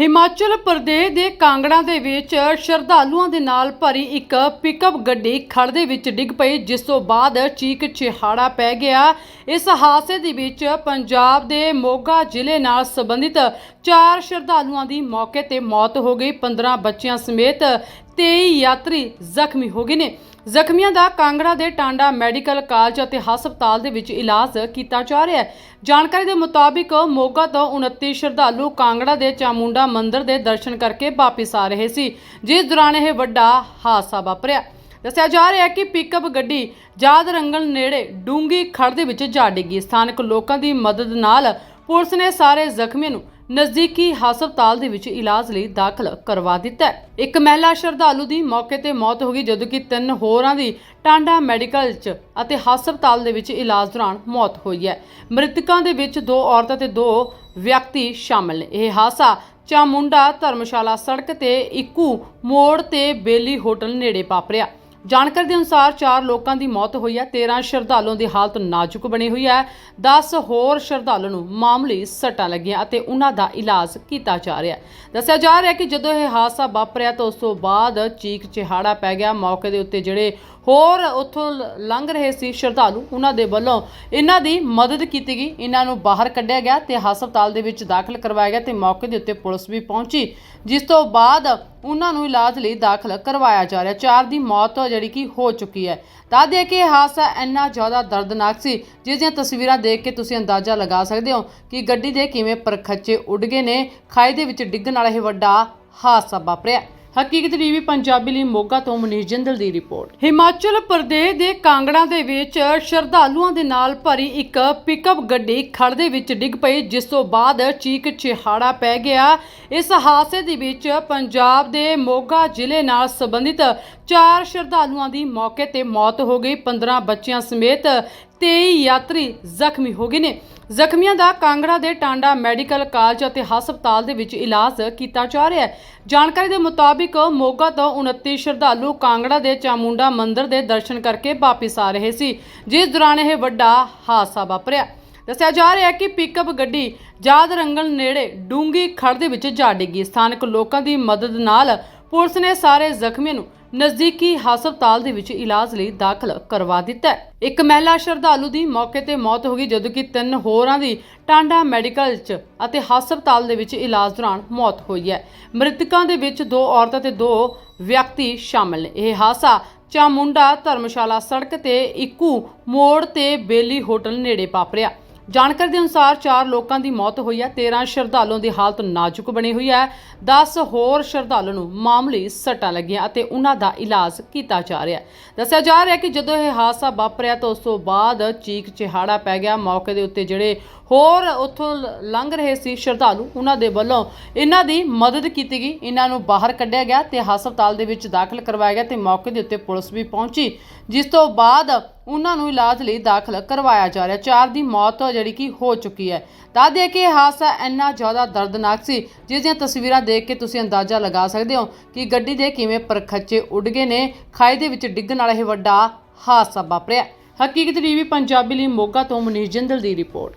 ਹਿਮਾਚਲ ਪ੍ਰਦੇਸ਼ ਦੇ ਕਾਂਗੜਾ ਦੇ ਵਿੱਚ ਸ਼ਰਧਾਲੂਆਂ ਦੇ ਨਾਲ ਭਰੀ ਇੱਕ ਪਿਕਅਪ ਗੱਡੀ ਖੜ ਦੇ ਵਿੱਚ ਡਿੱਗ ਪਈ, ਜਿਸ ਤੋਂ ਬਾਅਦ ਚੀਕ ਚਿਹਾੜਾ ਪੈ ਗਿਆ। ਇਸ ਹਾਦਸੇ ਦੇ ਵਿੱਚ ਪੰਜਾਬ ਦੇ ਮੋਗਾ ਜ਼ਿਲ੍ਹੇ ਨਾਲ ਸੰਬੰਧਿਤ ਚਾਰ ਸ਼ਰਧਾਲੂਆਂ ਦੀ ਮੌਕੇ ਤੇ ਮੌਤ ਹੋ ਗਈ। 15 ਬੱਚਿਆਂ ਸਮੇਤ 23 ਯਾਤਰੀ ਜ਼ਖਮੀ ਹੋ ਗਏ ਨੇ। ਜ਼ਖਮੀਆਂ ਦਾ ਕਾਂਗੜਾ ਦੇ ਟਾਂਡਾ ਮੈਡੀਕਲ ਕਾਲਜ ਅਤੇ ਹਸਪਤਾਲ ਦੇ ਵਿੱਚ ਇਲਾਜ ਕੀਤਾ ਜਾ ਰਿਹਾ ਹੈ। ਜਾਣਕਾਰੀ ਦੇ ਮੁਤਾਬਿਕ ਮੋਗਾ ਤੋਂ 29 ਸ਼ਰਧਾਲੂ ਕਾਂਗੜਾ ਦੇ ਚਾਮੁੰਡਾ ਮੰਦਿਰ ਦੇ ਦਰਸ਼ਨ ਕਰਕੇ ਵਾਪਸ ਆ ਰਹੇ ਸੀ, ਜਿਸ ਦੌਰਾਨ ਇਹ ਵੱਡਾ ਹਾਦਸਾ ਵਾਪਰਿਆ। ਦੱਸਿਆ ਜਾ ਰਿਹਾ ਹੈ ਕਿ ਪਿਕਅਪ ਗੱਡੀ ਜਾਦ ਰੰਗਲ ਨੇੜੇ ਡੂੰਗੀ ਖੜ ਦੇ ਵਿੱਚ ਜਾ ਡਿੱਗੀ। ਸਥਾਨਕ ਲੋਕਾਂ ਦੀ ਮਦਦ ਨਾਲ ਪੁਲਿਸ ਨੇ ਸਾਰੇ ਜ਼ਖਮੀਆਂ ਨੂੰ ਨਜ਼ਦੀਕੀ ਹਸਪਤਾਲ ਦੇ ਵਿੱਚ ਇਲਾਜ ਲਈ ਦਾਖਲ ਕਰਵਾ ਦਿੱਤਾ ਹੈ। ਇੱਕ ਮਹਿਲਾ ਸ਼ਰਧਾਲੂ ਦੀ ਮੌਕੇ ਤੇ ਮੌਤ ਹੋ ਗਈ ਜਦੋਂ ਕਿ ਤਿੰਨ ਹੋਰਾਂ ਦੀ ਟਾਂਡਾ ਮੈਡੀਕਲ 'ਚ ਅਤੇ ਹਸਪਤਾਲ ਦੇ ਵਿੱਚ ਇਲਾਜ ਦੌਰਾਨ ਮੌਤ ਹੋਈ ਹੈ। ਮ੍ਰਿਤਕਾਂ ਦੇ ਵਿੱਚ ਦੋ ਔਰਤਾਂ ਤੇ ਦੋ ਵਿਅਕਤੀ ਸ਼ਾਮਲ ਨੇ। ਇਹ ਹਾਦਸਾ ਚਾਮੁੰਡਾ ਧਰਮਸ਼ਾਲਾ ਸੜਕ ਤੇ ਇੱਕੂ ਮੋੜ ਤੇ ਬੇਲੀ ਹੋਟਲ ਨੇੜੇ ਵਾਪਰਿਆ। ਜਾਣਕਾਰੀ ਦੇ ਅਨੁਸਾਰ 4 ਲੋਕਾਂ ਦੀ ਮੌਤ ਹੋਈ ਹੈ। 13 ਸ਼ਰਧਾਲੂਆਂ ਦੀ ਹਾਲਤ ਨਾਜ਼ੁਕ ਬਣੀ ਹੋਈ ਹੈ। 10 ਹੋਰ ਸ਼ਰਧਾਲੂ ਨੂੰ ਮਾਮੂਲੀ ਸੱਟਾਂ ਲੱਗੀਆਂ ਅਤੇ ਉਹਨਾਂ ਦਾ ਇਲਾਜ ਕੀਤਾ ਜਾ ਰਿਹਾ ਹੈ। ਦੱਸਿਆ ਜਾ ਰਿਹਾ ਹੈ ਕਿ ਜਦੋਂ ਇਹ ਹਾਦਸਾ ਵਾਪਰਿਆ ਤਾਂ ਉਸ ਤੋਂ ਬਾਅਦ ਚੀਕ ਚਿਹਾੜਾ ਪੈ ਗਿਆ। ਮੌਕੇ ਦੇ ਉੱਤੇ ਜਿਹੜੇ ਹੋਰ ਉੱਥੋਂ ਲ- ਲੰਘ ਰਹੇ ਸੀ ਸ਼ਰਧਾਲੂ ਉਹਨਾਂ ਦੇ ਵੱਲੋਂ ਇਹਨਾਂ ਦੀ ਮਦਦ ਕੀਤੀ ਗਈ। ਇਹਨਾਂ ਨੂੰ ਬਾਹਰ ਕੱਢਿਆ ਗਿਆ ਤੇ ਹਸਪਤਾਲ ਦੇ ਵਿੱਚ ਦਾਖਲ ਕਰਵਾਇਆ ਗਿਆ ਤੇ ਮੌਕੇ ਦੇ ਉੱਤੇ ਪੁਲਿਸ ਵੀ ਪਹੁੰਚੀ, ਜਿਸ ਤੋਂ ਬਾਅਦ ਉਹਨਾਂ ਨੂੰ ਇਲਾਜ ਲਈ ਦਾਖਲ ਕਰਵਾਇਆ ਜਾ ਰਿਹਾ। ਚਾਰ ਦੀ ਮੌਤ ਜਿਹੜੀ ਕਿ ਹੋ ਚੁੱਕੀ ਹੈ। ਤਾਂ ਦੇ ਕਿ ਇਹ ਹਾਦਸਾ ਇੰਨਾ ਜ਼ਿਆਦਾ ਦਰਦਨਾਕ ਸੀ, ਜਿਸ ਦੀਆਂ ਤਸਵੀਰਾਂ ਦੇਖ ਕੇ ਤੁਸੀਂ ਅੰਦਾਜ਼ਾ ਲਗਾ ਸਕਦੇ ਹੋ ਕਿ ਗੱਡੀ ਦੇ ਕਿਵੇਂ ਪਰਖੱਚੇ ਉੱਡ ਗਏ ਨੇ। ਖਾਈ ਦੇ ਵਿੱਚ ਡਿੱਗਣ ਵਾਲਾ ਇਹ ਵੱਡਾ ਹਾਦਸਾ ਵਾਪਰਿਆ। ਹਕੀਕਤ ਟੀਵੀ ਪੰਜਾਬੀ ਲਈ ਮੋਗਾ ਤੋਂ ਮਨੀਸ਼ ਜਿੰਦਲ ਦੀ ਰਿਪੋਰਟ। ਹਿਮਾਚਲ ਪ੍ਰਦੇਸ਼ ਦੇ ਕਾਂਗੜਾ ਦੇ ਵਿੱਚ ਸ਼ਰਧਾਲੂਆਂ ਦੇ ਨਾਲ ਭਰੀ ਇੱਕ ਪਿਕਅਪ ਗੱਡੀ ਖੜ ਦੇ ਵਿੱਚ ਡਿੱਗ ਪਈ, ਜਿਸ ਤੋਂ ਬਾਅਦ ਚੀਕ ਚਿਹਾੜਾ ਪੈ ਗਿਆ। ਇਸ ਹਾਦਸੇ ਦੇ ਵਿੱਚ ਪੰਜਾਬ ਦੇ ਮੋਗਾ ਜ਼ਿਲ੍ਹੇ ਨਾਲ ਸੰਬੰਧਿਤ ਚਾਰ ਸ਼ਰਧਾਲੂਆਂ ਦੀ ਮੌਕੇ ਤੇ ਮੌਤ ਹੋ ਗਈ। 15 ਬੱਚਿਆਂ ਸਮੇਤ 23 ਯਾਤਰੀ ਜ਼ਖਮੀ ਹੋ ਗਏ ਨੇ। ਜ਼ਖਮੀਆਂ ਦਾ ਕਾਂਗੜਾ ਦੇ ਟਾਂਡਾ ਮੈਡੀਕਲ ਕਾਲਜ ਅਤੇ ਹਸਪਤਾਲ ਦੇ ਵਿੱਚ ਇਲਾਜ ਕੀਤਾ ਜਾ ਰਿਹਾ ਹੈ। ਜਾਣਕਾਰੀ ਦੇ ਮੁਤਾਬਿਕ ਮੋਗਾ ਤੋਂ 29 ਸ਼ਰਧਾਲੂ ਕਾਂਗੜਾ ਦੇ ਚਾਮੁੰਡਾ ਮੰਦਿਰ ਦੇ ਦਰਸ਼ਨ ਕਰਕੇ ਵਾਪਸ ਆ ਰਹੇ ਸੀ, ਜਿਸ ਦੌਰਾਨ ਇਹ ਵੱਡਾ ਹਾਦਸਾ ਵਾਪਰਿਆ। ਦੱਸਿਆ ਜਾ ਰਿਹਾ ਹੈ ਕਿ ਪਿਕਅਪ ਗੱਡੀ ਜਾਦ ਰੰਗਲ ਨੇੜੇ ਡੂੰਗੀ ਖੜ ਦੇ ਵਿੱਚ ਜਾ ਡਿੱਗੀ। ਸਥਾਨਕ ਲੋਕਾਂ ਦੀ ਮਦਦ ਨਾਲ ਪੁਲਿਸ ਨੇ ਸਾਰੇ ਜ਼ਖਮੀਆਂ ਨੂੰ ਨਜ਼ਦੀਕੀ ਹਸਪਤਾਲ ਦੇ ਵਿੱਚ ਇਲਾਜ ਲਈ ਦਾਖਲ ਕਰਵਾ ਦਿੱਤਾ ਹੈ। ਇੱਕ ਮਹਿਲਾ ਸ਼ਰਧਾਲੂ ਦੀ ਮੌਕੇ ਤੇ ਮੌਤ ਹੋ ਗਈ, ਜਦੋਂ ਕਿ ਤਿੰਨ ਹੋਰਾਂ ਦੀ ਟਾਂਡਾ ਮੈਡੀਕਲ 'ਚ ਅਤੇ ਹਸਪਤਾਲ ਦੇ ਵਿੱਚ ਇਲਾਜ ਦੌਰਾਨ ਮੌਤ ਹੋਈ ਹੈ। ਮ੍ਰਿਤਕਾਂ ਦੇ ਵਿੱਚ ਦੋ ਔਰਤਾਂ ਤੇ ਦੋ ਵਿਅਕਤੀ ਸ਼ਾਮਲ ਨੇ। ਇਹ ਹਾਦਸਾ ਚਾਮੁੰਡਾ ਧਰਮਸ਼ਾਲਾ ਸੜਕ ਤੇ ਇੱਕੂ ਮੋੜ ਤੇ ਬੇਲੀ ਹੋਟਲ ਨੇੜੇ ਵਾਪਰਿਆ। ਜਾਣਕਾਰੀ ਦੇ ਅਨੁਸਾਰ 4 ਲੋਕਾਂ ਦੀ ਮੌਤ ਹੋਈ ਹੈ। 13 ਸ਼ਰਧਾਲੂਆਂ ਦੀ ਹਾਲਤ ਨਾਜ਼ੁਕ ਬਣੀ ਹੋਈ ਹੈ। 10 ਹੋਰ ਸ਼ਰਧਾਲੂ ਨੂੰ ਮਾਮੂਲੀ ਸੱਟਾਂ ਲੱਗੀਆਂ ਅਤੇ ਉਹਨਾਂ ਦਾ ਇਲਾਜ ਕੀਤਾ ਜਾ ਰਿਹਾ ਹੈ। ਦੱਸਿਆ ਜਾ ਰਿਹਾ ਹੈ ਕਿ ਜਦੋਂ ਇਹ ਹਾਦਸਾ ਵਾਪਰਿਆ ਤਾਂ ਉਸ ਤੋਂ ਬਾਅਦ ਚੀਕ ਚਿਹਾੜਾ ਪੈ ਗਿਆ। ਮੌਕੇ ਦੇ ਉੱਤੇ ਜਿਹੜੇ ਹੋਰ ਉੱਥੋਂ ਲ- ਲੰਘ ਰਹੇ ਸੀ ਸ਼ਰਧਾਲੂ, ਉਹਨਾਂ ਦੇ ਵੱਲੋਂ ਇਹਨਾਂ ਦੀ ਮਦਦ ਕੀਤੀ ਗਈ। ਇਹਨਾਂ ਨੂੰ ਬਾਹਰ ਕੱਢਿਆ ਗਿਆ ਤੇ ਹਸਪਤਾਲ ਦੇ ਵਿੱਚ ਦਾਖਲ ਕਰਵਾਇਆ ਗਿਆ ਤੇ ਮੌਕੇ ਦੇ ਉੱਤੇ ਪੁਲਿਸ ਵੀ ਪਹੁੰਚੀ, ਜਿਸ ਤੋਂ ਬਾਅਦ ਉਹਨਾਂ ਨੂੰ ਇਲਾਜ ਲਈ ਦਾਖਲ ਕਰਵਾਇਆ ਜਾ ਰਿਹਾ। ਚਾਰ ਦੀ ਮੌਤ ਜਿਹੜੀ ਕਿ ਹੋ ਚੁੱਕੀ ਹੈ। ਤਾਂ ਦੇ ਕਿ ਇਹ ਹਾਦਸਾ ਇੰਨਾ ਜ਼ਿਆਦਾ ਦਰਦਨਾਕ ਸੀ, ਜਿਸ ਦੀਆਂ ਤਸਵੀਰਾਂ ਦੇਖ ਕੇ ਤੁਸੀਂ ਅੰਦਾਜ਼ਾ ਲਗਾ ਸਕਦੇ ਹੋ ਕਿ ਗੱਡੀ ਦੇ ਕਿਵੇਂ ਪਰਖੱਚੇ ਉੱਡ ਗਏ ਨੇ। ਖਾਈ ਦੇ ਵਿੱਚ ਡਿੱਗਣ ਵਾਲਾ ਇਹ ਵੱਡਾ ਹਾਦਸਾ ਵਾਪਰਿਆ। ਹਕੀਕਤ ਟੀਵੀ ਪੰਜਾਬੀ ਲਈ ਮੋਗਾ ਤੋਂ ਮਨੀਸ਼ ਜਿੰਦਲ ਦੀ ਰਿਪੋਰਟ।